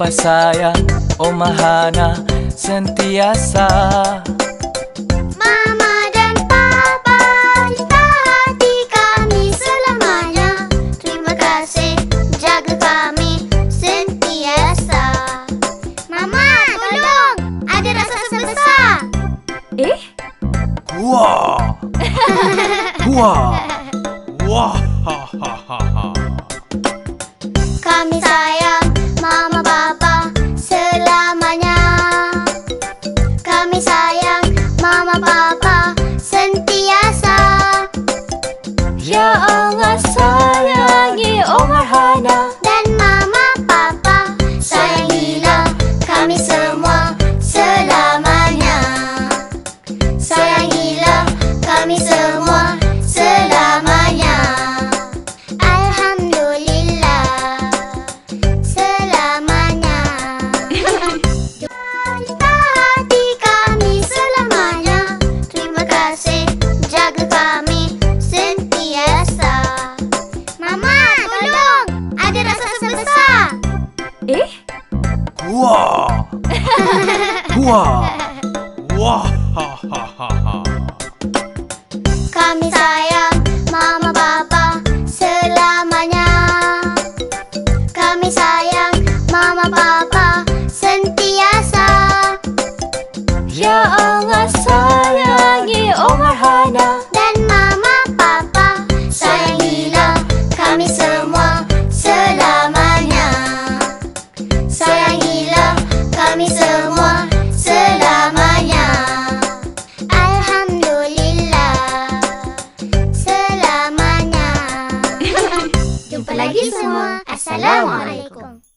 Papa sayang Oma Hana sentiasa Mama dan Papa cinta hati kami selamanya. Terima kasih jaga kami sentiasa. Mama, tolong! Ada raksasa besar. Eh? Wah Wah Wah ha ha ha Papa Wah Wah Wah ha ha ha ha Kami sayang Mama lagi semua. Assalamualaikum.